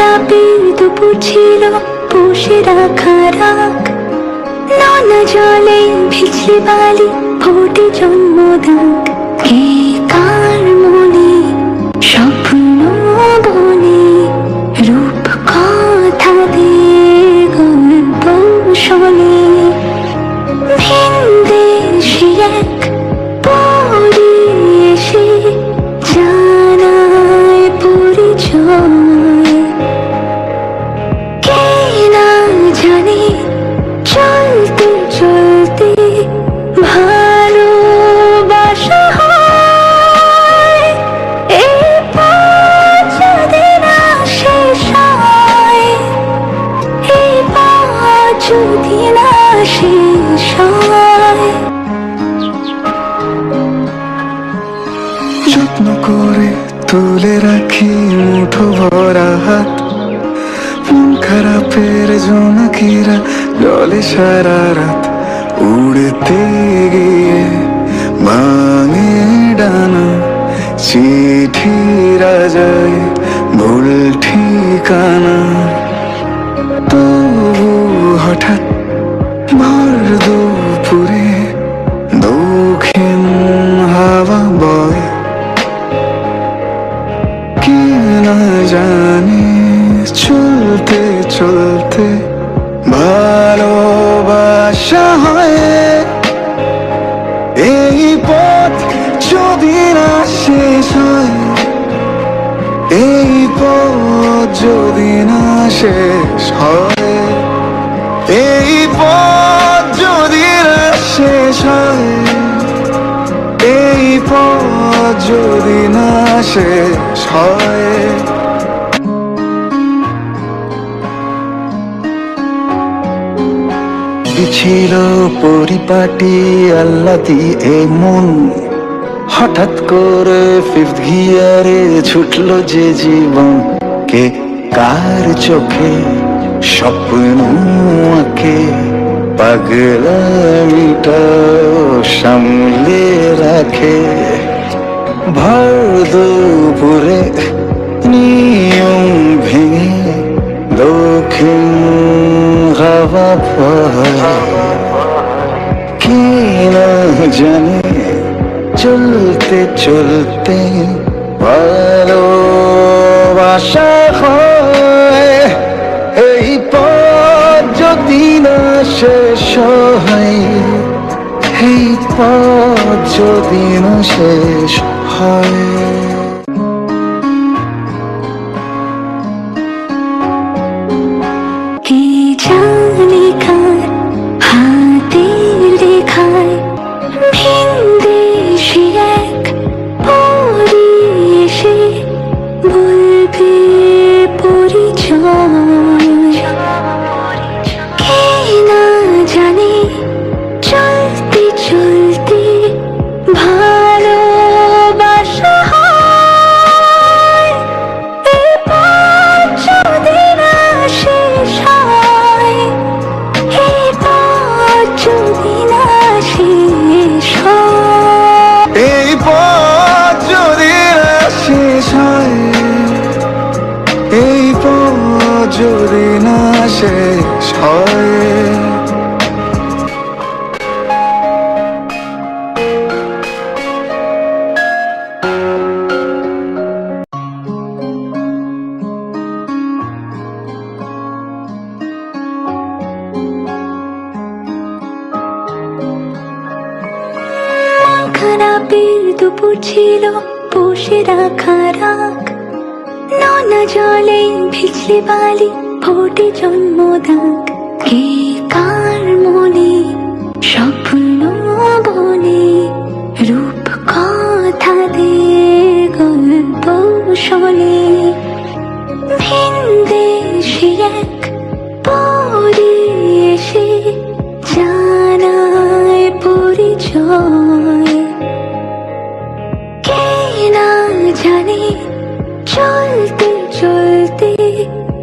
রাতের দুপুর ছিল পুষে রাখা রাখ নানা জলে ভিজলি বালি ফোটে জন্মদান। যদি না শেষ যত্ন করে তুলে রাখি মুঠো ভরা হাত। মন খারাপের জোনাকিরা জলে সারা রাত উড়তে গিয়ে ভাঙে ডানা, চিঠিরা যায় ভুল ঠিকানা। চলতে ভালোবাসা হয়। এই পথ যদি না শেষ হয়, এই পথ যদি না শেষ হয়, এই পথ যদি না শেষ হয়, এই পথ যদি না শেষ হয়। ছিল পরিপাটি, আল্লাতি এ মন হঠাৎ করে ফিফথ গিয়ারে ছুটল যে জীবন। কে কার চোখে স্বপ্ন আঁকে? পাগলামিটা সামলে রাখে। ভর দুপুরে নিয়ম ভেঙে দক্ষিণ জানে চলতে চলতে ভালোবাসা হয় এই পথ যদি না শেষ হয় এই পথ যদি না শেষ হয় রাতের দুপুর ছিল, বসে রাখা রাখ নানা জলে ভিজলে বালি, ফোটে জন্ম দাগ কে কার মনে স্বপ্ন বনে? রূপ কথা দে গল্প শোনে। Thank you.